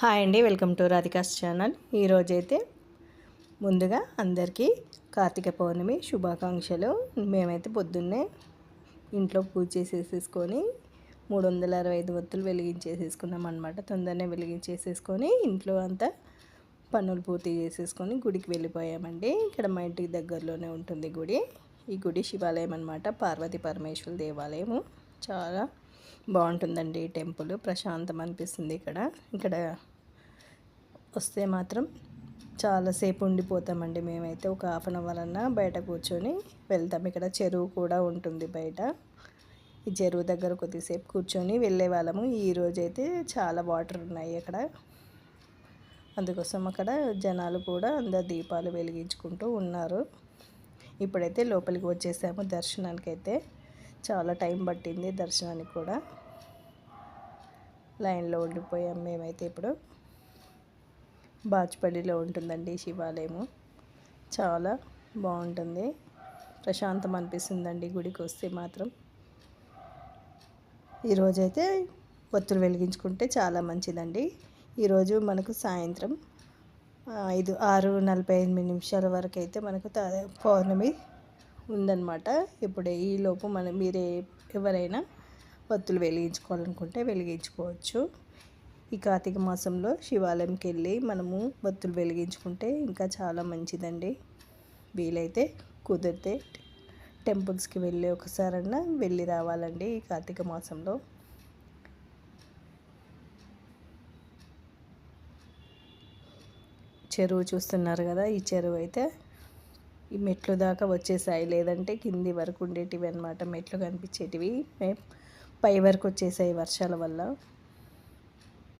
Hi అండి welcome to Radhika's channel. ఈరోజైతే ముందుగా అందరికీ కార్తీక పౌర్ణమి శుభాకాంక్షలు. మేమైతే పొద్దున్నే ఇంట్లో పూజ చేసేసేసుకొని మూడు వందల అరవై ఐదు వత్తులు వెలిగించేసేసుకున్నాం అనమాట తొందరనే వెలిగించేసేసుకొని ఇంట్లో అంతా పనులు పూర్తి చేసేసుకొని గుడికి వెళ్ళిపోయామండి. ఇక్కడ మా ఇంటికి దగ్గరలోనే ఉంటుంది గుడి. ఈ గుడి శివాలయం అనమాట పార్వతి పరమేశ్వర దేవాలయము. చాలా బాగుంటుందండి టెంపుల్. ప్రశాంతం అనిపిస్తుంది ఇక్కడ. ఇక్కడ వస్తే మాత్రం చాలాసేపు ఉండిపోతామండి మేమైతే. ఒక హాఫ్ అన్ అవర్ అన్న బయట కూర్చొని వెళ్తాం. ఇక్కడ చెరువు కూడా ఉంటుంది బయట. ఈ చెరువు దగ్గర కొద్దిసేపు కూర్చొని వెళ్ళే వాళ్ళము. ఈరోజైతే చాలా వాటర్ ఉన్నాయి అక్కడ. అందుకోసం అక్కడ జనాలు కూడా అందరు దీపాలు వెలిగించుకుంటూ ఉన్నారు. ఇప్పుడైతే లోపలికి వచ్చేసాము దర్శనానికి అయితే చాలా టైం పట్టింది దర్శనానికి కూడా. లైన్లో ఉండిపోయాం మేమైతే ఇప్పుడు. బాచుపల్లిలో ఉంటుందండి శివాలయము. చాలా బాగుంటుంది. ప్రశాంతం అనిపిస్తుందండి గుడికి వస్తే మాత్రం. ఈరోజైతే ఒత్తులు వెలిగించుకుంటే చాలా మంచిదండి. ఈరోజు మనకు సాయంత్రం ఐదు ఆరు నలభై ఎనిమిది నిమిషాల వరకు అయితే మనకు పౌర్ణమి ఉందన్నమాట. ఇప్పుడు ఈలోపు మనం మీరే ఎవరైనా వత్తులు వెలిగించుకోవాలనుకుంటే వెలిగించుకోవచ్చు. ఈ కార్తీక మాసంలో శివాలయంకి వెళ్ళి మనము బత్తులు వెలిగించుకుంటే ఇంకా చాలా మంచిదండి. వీలైతే కుదిరితే టెంపుల్స్కి వెళ్ళి ఒకసారన్నా వెళ్ళి రావాలండి ఈ కార్తీక మాసంలో. చెరువు చూస్తున్నారు కదా ఈ చెరువు అయితే ఈ మెట్లు దాకా వచ్చేసాయి. లేదంటే కింది వరకు ఉండేటివి అనమాట మెట్లు కనిపించేటివి. పై వరకు వచ్చేసాయి వర్షాల వల్ల.